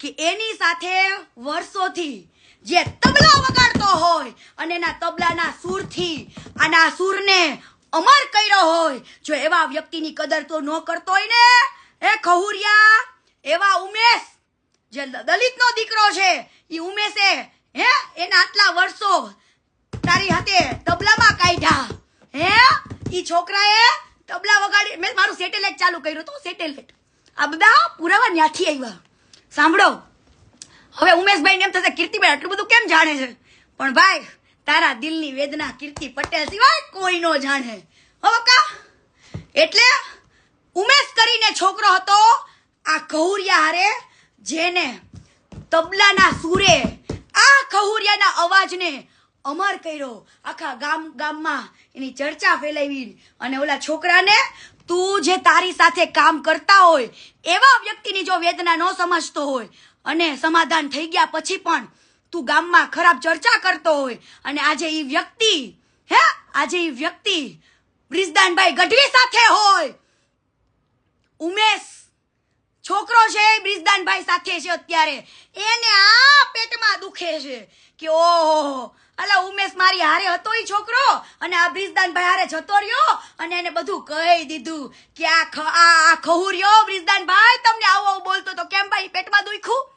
કે એની સાથે વર્ષોથી જે તબલા વગાડતો હોય અને એના તબલાના સૂરથી આના સૂરને અમર કર્યો હોય, જો એવા વ્યક્તિની કદર તો ન કરતો હોય ને? એ ખહુરિયા, એવા ઉમેશ, જે દલિતનો દીકરો છે એ ઉમેશે, હે? એના આટલા વર્ષો તારી હાથે તબલામાં કાઢ્યા. હે? ઈ છોકરાએ તબલા વગાડી, મેં મારું સેટેલાઇટ ચાલુ કર્યું હતું સેટેલાઇટ આ બધા પુરાવા ન્યાથી આવ્યા. સાંભળો. હવે ઉમેશભાઈ એમ થશે કીર્તિભાઈ આટલું બધું કેમ જાણે છે? પણ ભાઈ, તારા દિલની વેદના કીર્તિ પટેલ સિવાય કોઈ નો જાણે. હવે કા એટલે ઉમેશ કરીને છોકરો હતો આ કહુરિયા હારે, જેને તબલાના સૂરે, આ કહુરિયાના અવાજને અમર કર્યો. આખા ગામ, ગામમાં એની ચર્ચા ફેલાવી અને ઓલા છોકરાને તું જે તારી સાથે કામ કરતા હોય, એવા વ્યક્તિની જો વેદના ન સમજતો હોય, અને સમાધાન થઈ ગયા પછી પણ તું ગામમાં ખરાબ ચર્ચા કરતો હોય, અને આજે એ વ્યક્તિ, હે? આજે એ વ્યક્તિ બ્રિજદાનભાઈ ગઢવી સાથે હોય. ઉમેશ છોકરો છે બ્રિજદાનભાઈ સાથે છે અત્યારે. એને આ પેટમાં દુખે છે કે ઓહો અલા, ઉમેશ મારી હારે હતો ઈ છોકરો? અને આ બ્રિજદાનભાઈ હારે જતો રહ્યો અને એને બધું કહી દીધું કે આ આ આ બ્રિજદાન ભાઈ તમને આવું આવું બોલતો તો કેમ ભાઈ પેટમાં દુખ્યું?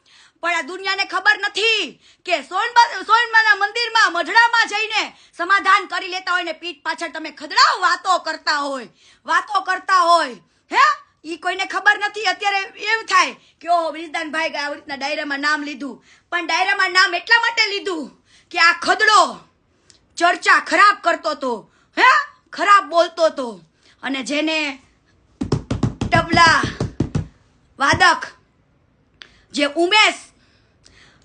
પણ આ દુનિયાને ખબર નથી કે સોનબા સોનમાના મંદિરમાં, મઢડામાં જઈને સમાધાન કરી લેતા હોય ને પીઠ પાછળ તમે ખદડાવ વાતો કરતા હોય, વાતો કરતા હોય. હે? ઈ કોઈને ખબર નથી. અત્યારે એમ થાય કે ઓ બ્રિજદાન ભાઈ આવી રીતના ડાયરામાં નામ લીધું. પણ ડાયરામાં નામ એટલા માટે લીધું કે આ ખદડો ચર્ચા ખરાબ કરતો તો, હે? ખરાબ બોલતો તો. અને જેને તબલા, વાદક, જે ઉમેશ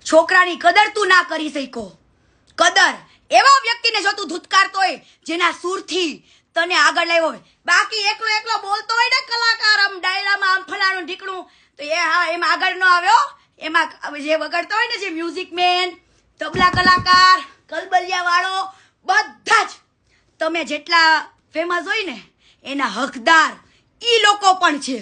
છોકરાની કદર તું ના કરી શકો કદર એવા વ્યક્તિને જો તું ધૂતકારતો હોય, જેના સૂરથી તને આગળ લાવ્યો હોય. બાકી એકલો એકલો બોલતો હોય ને કલાકાર આમ ડાયરામાં આમ ફલાણું ઢીકણું, તો એ હા, એમાં આગળ ન આવ્યો. એમાં જે વગડતો હોય ને જે મ્યુઝિક મેન તબલા કલાકાર કલબલિયા વાળો બધા જ. તમે જેટલા ફેમસ હોય ને, એના હકદાર ઈ લોકો પણ છે.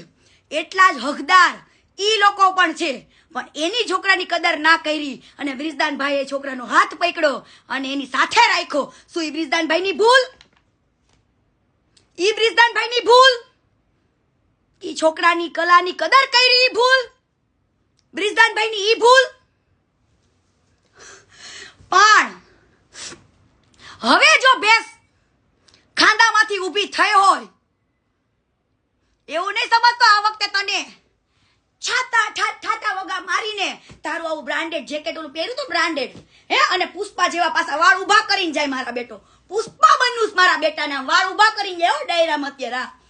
એટલા જ હકદાર ઈ લોકો પણ છે. પણ એની છોકરાની કદર ના કરી અને બ્રિજદાનભાઈએ છોકરાનો હાથ પકડ્યો અને એની સાથે રાખ્યો. શું ઈ બ્રિજદાનભાઈની ભૂલ? ઈ બ્રિજદાનભાઈની ભૂલ? ઈ છોકરાની કલાની કદર કરી ઈ ભૂલ? બ્રિજદાનભાઈની ઈ ભૂલ પણ હવે જો ભેંસ ખાંદામાંથી ઊભી થઈ હોય. એવું નહીં સમજતો આ વખતે તને. છાતા ઠા- ઠાટા વગા મારીને તારું આવું બ્રાન્ડેડ જેકેટ ઓલું પહેર્યું તું બ્રાન્ડેડ હે? અને પુષ્પા જેવા પાછા વાળ ઊભા કરીને જાય મારા બેટો. પુષ્પા બનવું છે મારા બેટાના. વાળ ઊભા કરીને જાય ડાયરામાં અત્યારે